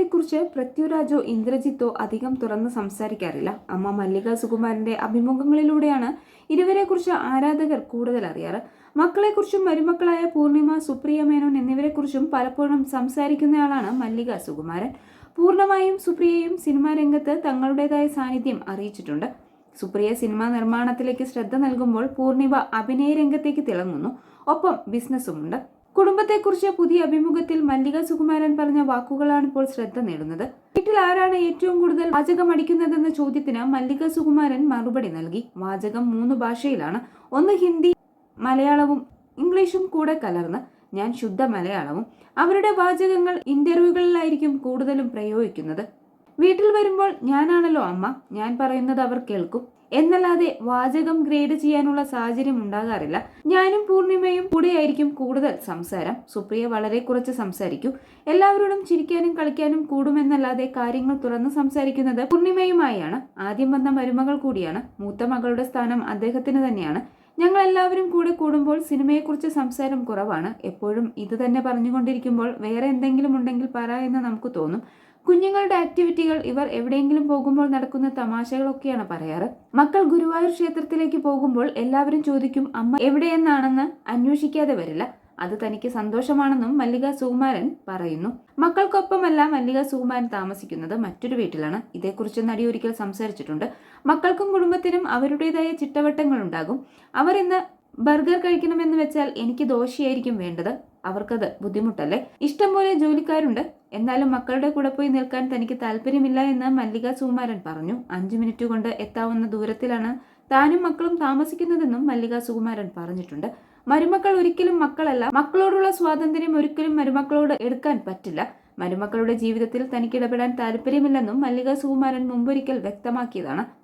ജീവിതത്തെക്കുറിച്ച് പൃഥ്വിരാജോ ഇന്ദ്രജിത്തോ അധികം തുറന്ന് സംസാരിക്കാറില്ല. അമ്മ മല്ലിക സുകുമാരന്റെ അഭിമുഖങ്ങളിലൂടെയാണ് ഇരുവരെക്കുറിച്ച് ആരാധകർ കൂടുതൽ അറിയാറ്. മക്കളെക്കുറിച്ചും മരുമക്കളായ പൂർണിമ സുപ്രിയ മേനോൻ എന്നിവരെക്കുറിച്ചും പലപ്പോഴും സംസാരിക്കുന്നയാളാണ് മല്ലിക സുകുമാരൻ. പൂർണമായും സുപ്രിയയും സിനിമാ രംഗത്ത് തങ്ങളുടേതായ സാന്നിധ്യം അറിയിച്ചിട്ടുണ്ട്. സുപ്രിയ സിനിമാ നിർമ്മാണത്തിലേക്ക് ശ്രദ്ധ നൽകുമ്പോൾ പൂർണിമ അഭിനയ രംഗത്തേക്ക് തിളങ്ങുന്നു. ഒപ്പം ബിസിനസ്സുമുണ്ട്. കുടുംബത്തെക്കുറിച്ച് പുതിയ അഭിമുഖത്തിൽ മല്ലിക സുകുമാരൻ പറഞ്ഞ വാക്കുകളാണ് ഇപ്പോൾ ശ്രദ്ധ നേടുന്നത്. വീട്ടിൽ ആരാണ് ഏറ്റവും കൂടുതൽ വാചകം അടിക്കുന്നതെന്ന ചോദ്യത്തിന് മല്ലിക സുകുമാരൻ മറുപടി നൽകി. വാചകം മൂന്ന് ഭാഷയിലാണ്. ഒന്ന് ഹിന്ദി മലയാളവും ഇംഗ്ലീഷും കൂടെ കലർന്ന് ഞാൻ ശുദ്ധ മലയാളവും. അവരുടെ വാചകങ്ങൾ ഇന്റർവ്യൂകളിലായിരിക്കും കൂടുതലും പ്രയോഗിക്കുന്നത്. വീട്ടിൽ വരുമ്പോൾ ഞാനാണല്ലോ അമ്മ. ഞാൻ പറയുന്നത് അവർ കേൾക്കും. എന്നല്ലാതെ വാചകം ഗ്രേഡ് ചെയ്യാനുള്ള സാഹചര്യം ഉണ്ടാകാറില്ല. ഞാനും പൂർണിമയും കൂടെയായിരിക്കും കൂടുതൽ സംസാരം. സുപ്രിയ വളരെ കുറച്ച് സംസാരിക്കും. എല്ലാവരോടും ചിരിക്കാനും കളിക്കാനും കൂടുമെന്നല്ലാതെ കാര്യങ്ങൾ തുറന്ന് സംസാരിക്കുന്നത് പൂർണിമയുമായാണ്. ആദ്യം വന്ന മരുമകൾ കൂടിയാണ്. മൂത്ത മകളുടെ സ്ഥാനം അദ്ദേഹത്തിന് തന്നെയാണ്. ഞങ്ങൾ എല്ലാവരും കൂടെ കൂടുമ്പോൾ സിനിമയെക്കുറിച്ച് സംസാരം കുറവാണ്. എപ്പോഴും ഇത് തന്നെ പറഞ്ഞുകൊണ്ടിരിക്കുമ്പോൾ വേറെ എന്തെങ്കിലും ഉണ്ടെങ്കിൽ പറ എന്ന് നമുക്ക് തോന്നും. കുഞ്ഞുങ്ങളുടെ ആക്ടിവിറ്റികൾ ഇവർ എവിടെയെങ്കിലും പോകുമ്പോൾ നടക്കുന്ന തമാശകളൊക്കെയാണ് പറയാറ്. മക്കൾ ഗുരുവായൂർ ക്ഷേത്രത്തിലേക്ക് പോകുമ്പോൾ എല്ലാവരും ചോദിക്കും അമ്മ എവിടെയെന്നാണെന്ന് അന്വേഷിക്കാതെ വരില്ല. അത് തനിക്ക് സന്തോഷമാണെന്നും മല്ലിക സുകുമാരൻ പറയുന്നു. മക്കൾക്കൊപ്പമല്ല മല്ലിക സുകുമാരൻ താമസിക്കുന്നത് മറ്റൊരു വീട്ടിലാണ്. ഇതേക്കുറിച്ച് നടി ഒരിക്കൽ സംസാരിച്ചിട്ടുണ്ട്. മക്കൾക്കും കുടുംബത്തിനും അവരുടേതായ ചിട്ടവട്ടങ്ങൾ ഉണ്ടാകും അവർ ഇന്ന് ബർഗർ കഴിക്കണമെന്ന് വെച്ചാൽ എനിക്ക് ദോശയായിരിക്കും വേണ്ടത്. അവർക്കത് ബുദ്ധിമുട്ടല്ലേ? ഇഷ്ടം പോലെ ജോലിക്കാരുണ്ട്. എന്നാലും മക്കളുടെ കൂടെ പോയി നിൽക്കാൻ തനിക്ക് താല്പര്യമില്ല എന്ന് മല്ലിക സുകുമാരൻ പറഞ്ഞു. അഞ്ചു മിനിറ്റ് കൊണ്ട് എത്താവുന്ന ദൂരത്തിലാണ് താനും മക്കളും താമസിക്കുന്നതെന്നും മല്ലിക സുകുമാരൻ പറഞ്ഞിട്ടുണ്ട്. മരുമക്കൾ ഒരിക്കലും മക്കളല്ല. മക്കളോടുള്ള സ്വാതന്ത്ര്യം ഒരിക്കലും മരുമക്കളോട് എടുക്കാൻ പറ്റില്ല. മരുമക്കളുടെ ജീവിതത്തിൽ തനിക്ക് ഇടപെടാൻ താല്പര്യമില്ലെന്നും മല്ലിക സുകുമാരൻ മുമ്പൊരിക്കൽ വ്യക്തമാക്കിയതാണ്.